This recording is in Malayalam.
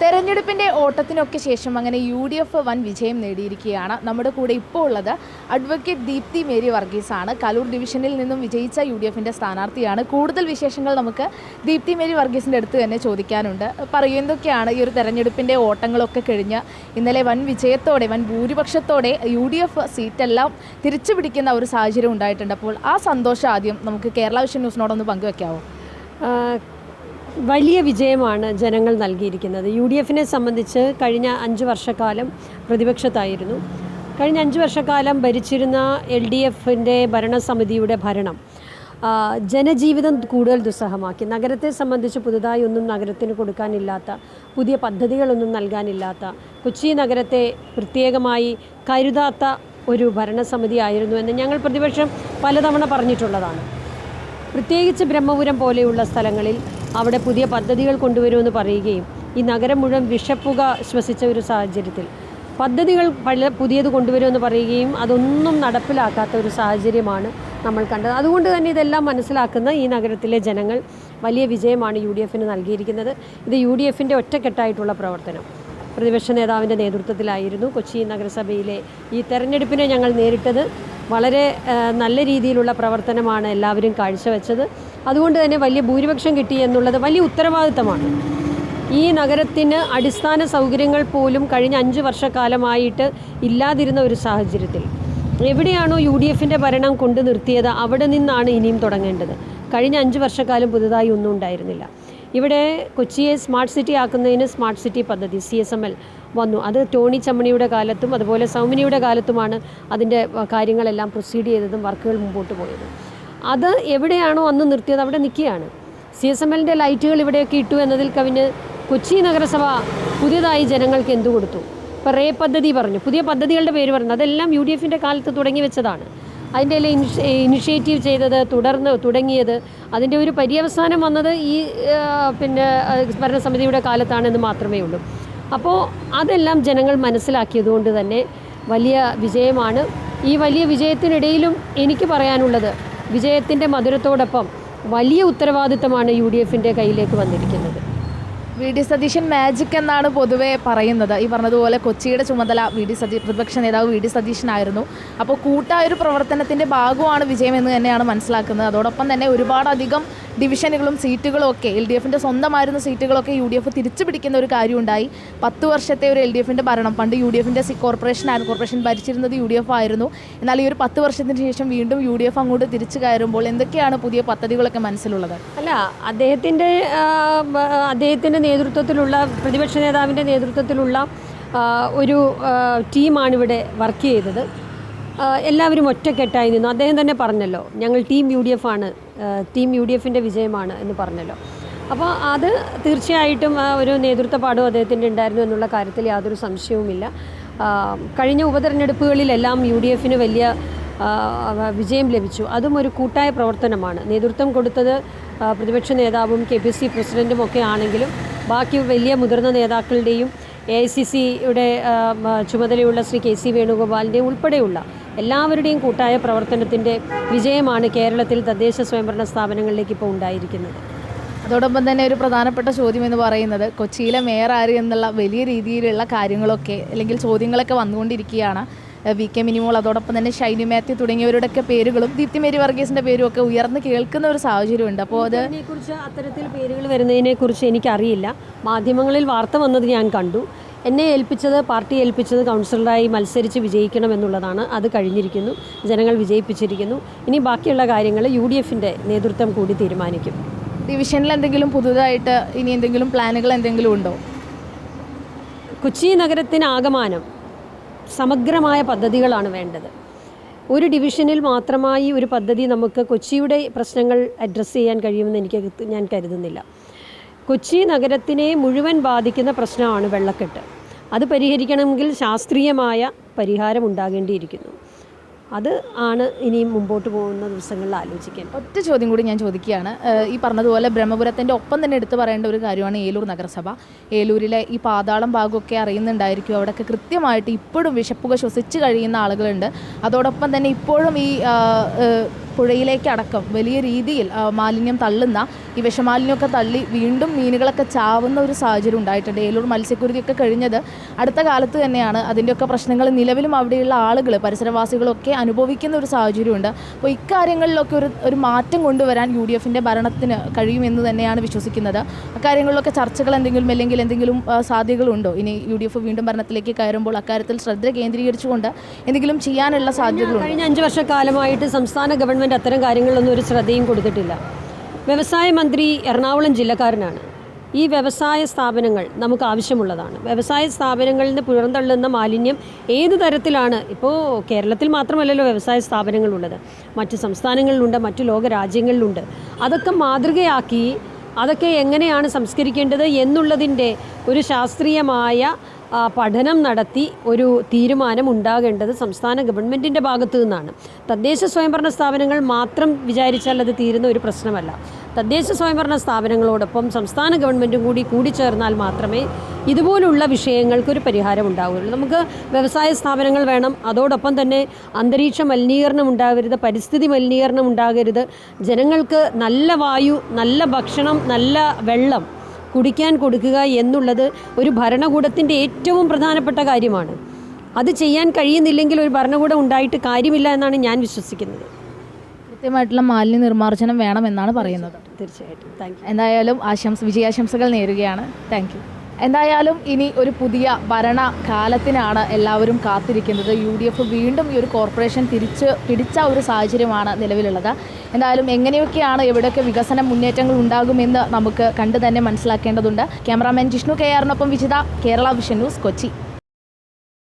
തെരഞ്ഞെടുപ്പിന്റെ ഓട്ടത്തിനൊക്കെ ശേഷം അങ്ങനെ യു ഡി എഫ് വൻ വിജയം നേടിയിരിക്കുകയാണ്. നമ്മുടെ കൂടെ ഇപ്പോൾ ഉള്ളത് അഡ്വക്കേറ്റ് ദീപ്തി മേരി വർഗീസ് ആണ് കലൂർ ഡിവിഷനിൽ നിന്നും വിജയിച്ച യു ഡി എഫിന്റെ സ്ഥാനാർത്ഥിയാണ്. കൂടുതൽ വിശേഷങ്ങൾ നമുക്ക് ദീപ്തി മേരി വർഗീസിന്റെ അടുത്ത് തന്നെ ചോദിക്കാനുണ്ട്. പറയൂ എന്തൊക്കെയാണ് ഈ ഒരു തെരഞ്ഞെടുപ്പിന്റെ ഓട്ടങ്ങളൊക്കെ കഴിഞ്ഞ് ഇന്നലെ വൻ വിജയത്തോടെ വൻ ഭൂരിപക്ഷത്തോടെ യു ഡി എഫ് സീറ്റെല്ലാം തിരിച്ചു പിടിക്കുന്ന ഒരു സാഹചര്യം ഉണ്ടായിട്ടുണ്ട്. അപ്പോൾ ആ സന്തോഷം ആദ്യം നമുക്ക് കേരള വിഷൻ ന്യൂസിനോടൊന്ന് പങ്കുവെക്കാവോ? ആ, വലിയ വിജയമാണ് ജനങ്ങൾ നൽകിയിരിക്കുന്നത്. യു ഡി എഫിനെ സംബന്ധിച്ച് കഴിഞ്ഞ അഞ്ച് വർഷക്കാലം പ്രതിപക്ഷത്തായിരുന്നു. കഴിഞ്ഞ അഞ്ച് വർഷക്കാലം ഭരിച്ചിരുന്ന എൽ ഡി എഫിന്റെ ഭരണസമിതിയുടെ ഭരണം ജനജീവിതം കൂടുതൽ ദുസ്സഹമാക്കി. നഗരത്തെ സംബന്ധിച്ച് പുതുതായി ഒന്നും നഗരത്തിന് കൊടുക്കാനില്ലാത്ത പുതിയ പദ്ധതികളൊന്നും നൽകാനില്ലാത്ത കൊച്ചി നഗരത്തെ പ്രത്യേകമായി കരുതാത്ത ഒരു ഭരണസമിതി ആയിരുന്നു എന്ന് ഞങ്ങൾ പ്രതിപക്ഷം പലതവണ പറഞ്ഞിട്ടുള്ളതാണ്. പ്രത്യേകിച്ച് ബ്രഹ്മപുരം പോലെയുള്ള സ്ഥലങ്ങളിൽ അവിടെ പുതിയ പദ്ധതികൾ കൊണ്ടുവരുമെന്ന് പറയുകയും ഈ നഗരം മുഴുവൻ വിഷപ്പുക ശ്വസിച്ച ഒരു സാഹചര്യത്തിൽ. പദ്ധതികൾ പല പുതിയത് കൊണ്ടുവരുമെന്ന് പറയുകയും അതൊന്നും നടപ്പിലാക്കാത്ത ഒരു സാഹചര്യമാണ് നമ്മൾ കണ്ടത്. അതുകൊണ്ട് തന്നെ ഇതെല്ലാം മനസ്സിലാക്കുന്ന ഈ നഗരത്തിലെ ജനങ്ങൾ വലിയ വിജയമാണ് യു ഡി എഫിന് നൽകിയിരിക്കുന്നത്. ഇത് യു ഡി എഫിന്റെ ഒറ്റക്കെട്ടായിട്ടുള്ള പ്രവർത്തനം. പ്രതിപക്ഷ നേതാവിന്റെ നേതൃത്വത്തിലായിരുന്നു കൊച്ചി നഗരസഭയിലെ ഈ തെരഞ്ഞെടുപ്പിനെ ഞങ്ങൾ നേരിട്ടത്. വളരെ നല്ല രീതിയിലുള്ള പ്രവർത്തനമാണ് എല്ലാവരും കാഴ്ചവെച്ചത്. അതുകൊണ്ട് തന്നെ വലിയ ഭൂരിപക്ഷം കിട്ടി എന്നുള്ളത് വലിയ ഉത്തരവാദിത്തമാണ്. ഈ നഗരത്തിന് അടിസ്ഥാന സൗകര്യങ്ങൾ പോലും കഴിഞ്ഞ അഞ്ച് വർഷക്കാലമായിട്ട് ഇല്ലാതിരുന്ന ഒരു സാഹചര്യത്തിൽ എവിടെയാണോ യു ഡി എഫിന്റെ ഭരണം കൊണ്ടു നിർത്തിയത് അവിടെ നിന്നാണ് ഇനിയും തുടങ്ങേണ്ടത്. കഴിഞ്ഞ അഞ്ച് വർഷക്കാലം പുതുതായി ഒന്നും ഉണ്ടായിരുന്നില്ല. ഇവിടെ കൊച്ചിയെ സ്മാർട്ട് സിറ്റി ആക്കുന്നതിന് സ്മാർട്ട് സിറ്റി പദ്ധതി സി എസ് എം എൽ വന്നു. അത് ടോണി ചമ്മണിയുടെ കാലത്തും അതുപോലെ സൗമിനിയുടെ കാലത്തുമാണ് അതിന്റെ കാര്യങ്ങളെല്ലാം പ്രൊസീഡ് ചെയ്തതും വർക്കുകൾ മുമ്പോട്ട് പോയത്. അത് എവിടെയാണോ അന്ന് നിർത്തിയത് അവിടെ നിൽക്കുകയാണ്. സി എസ് എം എല്ലിന്റെ ലൈറ്റുകൾ ഇവിടെയൊക്കെ ഇട്ടു എന്നതിൽ കവിഞ്ഞ് കൊച്ചി നഗരസഭ പുതിയതായി ജനങ്ങൾക്ക് എന്തു കൊടുത്തു? ഇപ്പോൾ റേ പദ്ധതി പറഞ്ഞു. പുതിയ പദ്ധതികളുടെ പേര് പറഞ്ഞു. അതെല്ലാം യു ഡി എഫിന്റെ കാലത്ത് തുടങ്ങി വെച്ചതാണ്. അതിന്റെ എല്ലാം ഇനിഷ് ഇനിഷ്യേറ്റീവ് ചെയ്തത് തുടർന്ന് തുടങ്ങിയത് അതിന്റെ ഒരു പര്യവസാനം വന്നത് ഈ പിന്നെ ഭരണസമിതിയുടെ കാലത്താണെന്ന് മാത്രമേ ഉള്ളൂ. അപ്പോൾ അതെല്ലാം ജനങ്ങൾ മനസ്സിലാക്കിയതുകൊണ്ട് തന്നെ വലിയ വിജയമാണ്. ഈ വലിയ വിജയത്തിനിടയിലും എനിക്ക് പറയാനുള്ളത് വിജയത്തിന്റെ മധുരത്തോടൊപ്പം വലിയ ഉത്തരവാദിത്തമാണ് യു ഡി എഫിന്റെ കയ്യിലേക്ക് വന്നിരിക്കുന്നത്. വി ഡി സതീശൻ മാജിക് എന്നാണ് പൊതുവേ പറയുന്നത്. ഈ പറഞ്ഞതുപോലെ കൊച്ചിയുടെ ചുമതല വി ഡി സതീ പ്രതിപക്ഷ നേതാവ് വി ഡി സതീശനായിരുന്നു. അപ്പോൾ കൂട്ടായൊരു പ്രവർത്തനത്തിന്റെ ഭാഗമാണ് വിജയമെന്ന് തന്നെയാണ് മനസ്സിലാക്കുന്നത്. അതോടൊപ്പം തന്നെ ഒരുപാടധികം ഡിവിഷനുകളും സീറ്റുകളും ഒക്കെ എൽ ഡി എഫിന്റെ സ്വന്തമായിരുന്ന സീറ്റുകളൊക്കെ യു ഡി എഫ് തിരിച്ചു പിടിക്കുന്ന ഒരു കാര്യമുണ്ടായി. പത്ത് വർഷത്തെ ഒരു എൽ ഡി എഫിന്റെ ഭരണം. പണ്ട് യു ഡി എഫിന്റെ കോർപ്പറേഷൻ ആയിരുന്നു. കോർപ്പറേഷൻ ഭരിച്ചിരുന്നത് യു ഡി എഫ് ആയിരുന്നു. എന്നാൽ ഈ ഒരു പത്ത് വർഷത്തിന് ശേഷം വീണ്ടും യു ഡി എഫ് അങ്ങോട്ട് തിരിച്ചു കയറുമ്പോൾ എന്തൊക്കെയാണ് പുതിയ പദ്ധതികളൊക്കെ മനസ്സിലുള്ളത്? അല്ല അദ്ദേഹത്തിന്റെ അദ്ദേഹത്തിന്റെ നേതൃത്വത്തിലുള്ള പ്രതിപക്ഷ നേതാവിന്റെ നേതൃത്വത്തിലുള്ള ഒരു ടീമാണ് ടീമാണിവിടെ വർക്ക് ചെയ്തത്. എല്ലാവരും ഒറ്റക്കെട്ടായി നിന്നു. അദ്ദേഹം തന്നെ പറഞ്ഞല്ലോ ഞങ്ങൾ ടീം യു ഡി എഫ് ആണ് ടീം യു ഡി എഫിന്റെ വിജയമാണ് എന്ന് പറഞ്ഞല്ലോ. അപ്പോൾ അത് തീർച്ചയായിട്ടും ഒരു നേതൃത്വ പാഠവും അദ്ദേഹത്തിന്റെ ഉണ്ടായിരുന്നു എന്നുള്ള കാര്യത്തിൽ യാതൊരു സംശയവുമില്ല. കഴിഞ്ഞ ഉപതെരഞ്ഞെടുപ്പുകളിലെല്ലാം യു ഡി എഫിന് വലിയ വിജയം ലഭിച്ചു. അതും ഒരു കൂട്ടായ പ്രവർത്തനമാണ്. നേതൃത്വം കൊടുത്തത് പ്രതിപക്ഷ നേതാവും കെ പി സി പ്രസിഡന്റും ഒക്കെ ആണെങ്കിലും ബാക്കി വലിയ മുതിർന്ന നേതാക്കളുടെയും എ ഐ സി സിയുടെ ചുമതലയുള്ള ശ്രീ കെ സി വേണുഗോപാലിന്റെയും ഉൾപ്പെടെയുള്ള എല്ലാവരുടെയും കൂട്ടായ പ്രവർത്തനത്തിന്റെ വിജയമാണ് കേരളത്തിൽ തദ്ദേശ സ്വയംഭരണ സ്ഥാപനങ്ങളിലേക്ക് ഇപ്പോൾ ഉണ്ടായിരിക്കുന്നത്. അതോടൊപ്പം തന്നെ ഒരു പ്രധാനപ്പെട്ട ചോദ്യം എന്ന് പറയുന്നത് കൊച്ചിയിലെ മേയർ ആര് എന്നുള്ള വലിയ രീതിയിലുള്ള കാര്യങ്ങളൊക്കെ അല്ലെങ്കിൽ ചോദ്യങ്ങളൊക്കെ വന്നുകൊണ്ടിരിക്കുകയാണ്. വി കെ മിനിമോൾ അതോടൊപ്പം തന്നെ ഷൈനി മാത്യു തുടങ്ങിയവരുടെയൊക്കെ പേരുകളും ദീപ്തി മേരി വർഗീസിന്റെ പേരും ഒക്കെ ഉയർന്നു കേൾക്കുന്ന ഒരു സാഹചര്യമുണ്ട്. അപ്പോൾ അത് അതിനെക്കുറിച്ച് അത്തരത്തിൽ പേരുകൾ വരുന്നതിനെക്കുറിച്ച് എനിക്കറിയില്ല. മാധ്യമങ്ങളിൽ വാർത്ത വന്നത് ഞാൻ കണ്ടു. എന്നെ ഏൽപ്പിച്ചത് പാർട്ടി ഏൽപ്പിച്ചത് കൗൺസിലറായി മത്സരിച്ച് വിജയിക്കണം എന്നുള്ളതാണ്. അത് കഴിഞ്ഞിരിക്കുന്നു. ജനങ്ങൾ വിജയിപ്പിച്ചിരിക്കുന്നു. ഇനി ബാക്കിയുള്ള കാര്യങ്ങൾ യു ഡി എഫിന്റെ നേതൃത്വം കൂടി തീരുമാനിക്കും. ഡിവിഷനിൽ എന്തെങ്കിലും പുതുതായിട്ട് ഇനി എന്തെങ്കിലും പ്ലാനുകൾ എന്തെങ്കിലും ഉണ്ടോ? കൊച്ചി നഗരത്തിനാകമാനം സമഗ്രമായ പദ്ധതികളാണ് വേണ്ടത്. ഒരു ഡിവിഷനിൽ മാത്രമായി ഒരു പദ്ധതി നമുക്ക് കൊച്ചിയുടെ പ്രശ്നങ്ങൾ അഡ്രസ്സ് ചെയ്യാൻ കഴിയുമെന്ന് എനിക്ക് ഞാൻ കരുതുന്നില്ല. കൊച്ചി നഗരത്തിനെ മുഴുവൻ ബാധിക്കുന്ന പ്രശ്നമാണ് വെള്ളക്കെട്ട്. അത് പരിഹരിക്കണമെങ്കിൽ ശാസ്ത്രീയമായ പരിഹാരം ഉണ്ടാകേണ്ടിയിരിക്കുന്നു. അത് ആണ് ഇനി മുമ്പോട്ട് പോകുന്ന ദിവസങ്ങളിൽ ആലോചിക്കാൻ ഒറ്റ ചോദ്യം കൂടി ഞാൻ ചോദിക്കുകയാണ്. ഈ പറഞ്ഞതുപോലെ ബ്രഹ്മപുരത്തിന്റെ ഒപ്പം തന്നെ എടുത്തു പറയേണ്ട ഒരു കാര്യമാണ് ഏലൂർ നഗരസഭ. ഏലൂരിലെ ഈ പാതാളം ഭാഗമൊക്കെ അറിയുന്നുണ്ടായിരിക്കും. അവിടെയൊക്കെ കൃത്യമായിട്ട് ഇപ്പോഴും വിഷപ്പുക ശ്വസിച്ച് കഴിയുന്ന ആളുകളുണ്ട്. അതോടൊപ്പം തന്നെ ഇപ്പോഴും ഈ ആഹ്, ഏഹ്, പുഴയിലേക്ക് അടക്കം വലിയ രീതിയിൽ മാലിന്യം തള്ളുന്ന ഈ വിഷമാലിന്യമൊക്കെ തള്ളി വീണ്ടും മീനുകളൊക്കെ ചാവുന്ന ഒരു സാഹചര്യം ഉണ്ടായിട്ടുണ്ട്. ഏലൂർ മത്സ്യക്കുരുതിയൊക്കെ കഴിഞ്ഞത് അടുത്ത കാലത്ത് തന്നെയാണ് അതിന്റെയൊക്കെ പ്രശ്നങ്ങൾ നിലവിലും അവിടെയുള്ള ആളുകൾ പരിസരവാസികളൊക്കെ അനുഭവിക്കുന്ന ഒരു സാഹചര്യമുണ്ട്. അപ്പോൾ ഇക്കാര്യങ്ങളിലൊക്കെ ഒരു ഒരു മാറ്റം കൊണ്ടുവരാൻ യു ഡി എഫിന്റെ ഭരണത്തിന് കഴിയുമെന്ന് തന്നെയാണ് വിശ്വസിക്കുന്നത്. അക്കാര്യങ്ങളിലൊക്കെ ചർച്ചകൾ എന്തെങ്കിലും അല്ലെങ്കിൽ എന്തെങ്കിലും സാധ്യതകളുണ്ടോ? ഇനി യു ഡി എഫ് വീണ്ടും ഭരണത്തിലേക്ക് കയറുമ്പോൾ അക്കാര്യത്തിൽ ശ്രദ്ധ കേന്ദ്രീകരിച്ചുകൊണ്ട് എന്തെങ്കിലും ചെയ്യാനുള്ള സാധ്യതകളുണ്ട്? കഴിഞ്ഞ അഞ്ച് വർഷക്കാലമായിട്ട് സംസ്ഥാന ഗവൺമെന്റ് അത്തരം കാര്യങ്ങളിലൊന്നും ഒരു ശ്രദ്ധയും കൊടുത്തിട്ടില്ല. വ്യവസായ മന്ത്രി എറണാകുളം ജില്ലക്കാരനാണ്. ഈ വ്യവസായ സ്ഥാപനങ്ങൾ നമുക്ക് ആവശ്യമുള്ളതാണ്. വ്യവസായ സ്ഥാപനങ്ങളിൽ നിന്ന് പുറന്തള്ളുന്ന മാലിന്യം ഏത് തരത്തിലാണ്? ഇപ്പോൾ കേരളത്തിൽ മാത്രമല്ലല്ലോ വ്യവസായ സ്ഥാപനങ്ങളുള്ളത്. മറ്റ് സംസ്ഥാനങ്ങളിലുണ്ട് മറ്റ് ലോക രാജ്യങ്ങളിലുണ്ട് അതൊക്കെ മാതൃകയാക്കി അതൊക്കെ എങ്ങനെയാണ് സംസ്കരിക്കേണ്ടത് എന്നുള്ളതിന്റെ ഒരു ശാസ്ത്രീയമായ പഠനം നടത്തി ഒരു തീരുമാനം ഉണ്ടാകേണ്ടത് സംസ്ഥാന ഗവൺമെന്റിന്റെ ഭാഗത്തു നിന്നാണ്. തദ്ദേശ സ്വയംഭരണ സ്ഥാപനങ്ങൾ മാത്രം വിചാരിച്ചാൽ അത് തീരുന്ന ഒരു പ്രശ്നമല്ല. തദ്ദേശ സ്വയംഭരണ സ്ഥാപനങ്ങളോടൊപ്പം സംസ്ഥാന ഗവൺമെന്റും കൂടി കൂടിച്ചേർന്നാൽ മാത്രമേ ഇതുപോലുള്ള വിഷയങ്ങൾക്കൊരു പരിഹാരം ഉണ്ടാവുകയുള്ളൂ. നമുക്ക് വ്യവസായ സ്ഥാപനങ്ങൾ വേണം അതോടൊപ്പം തന്നെ അന്തരീക്ഷ മലിനീകരണം ഉണ്ടാകരുത് പരിസ്ഥിതി മലിനീകരണം ഉണ്ടാകരുത്. ജനങ്ങൾക്ക് നല്ല വായു നല്ല ഭക്ഷണം നല്ല വെള്ളം കുടിക്കാൻ കൊടുക്കുക എന്നുള്ളത് ഒരു ഭരണകൂടത്തിന്റെ ഏറ്റവും പ്രധാനപ്പെട്ട കാര്യമാണ്. അത് ചെയ്യാൻ കഴിയുന്നില്ലെങ്കിൽ ഒരു ഭരണകൂടം ഉണ്ടായിട്ട് കാര്യമില്ല എന്നാണ് ഞാൻ വിശ്വസിക്കുന്നത്. കൃത്യമായിട്ടുള്ള മാലിന്യ നിർമ്മാർജനം വേണമെന്നാണ് പറയുന്നത്. തീർച്ചയായിട്ടും. Thank you. എന്തായാലും ആശംസ വിജയാശംസകൾ നേരുകയാണ്. Thank you. എന്തായാലും ഇനി ഒരു പുതിയ ഭരണകാലത്തിനാണ് എല്ലാവരും കാത്തിരിക്കുന്നത്. യു ഡി എഫ് വീണ്ടും ഈ ഒരു കോർപ്പറേഷൻ തിരിച്ച് പിടിച്ച ഒരു സാഹചര്യമാണ് നിലവിലുള്ളത്. എന്തായാലും എങ്ങനെയൊക്കെയാണ് എവിടെയൊക്കെ വികസന മുന്നേറ്റങ്ങൾ ഉണ്ടാകുമെന്ന് നമുക്ക് കണ്ടു തന്നെ മനസ്സിലാക്കേണ്ടതുണ്ട്. ക്യാമറാമാൻ ജിഷ്ണു കെ ആറിനൊപ്പം വിജിത കേരള വിഷൻ ന്യൂസ് കൊച്ചി.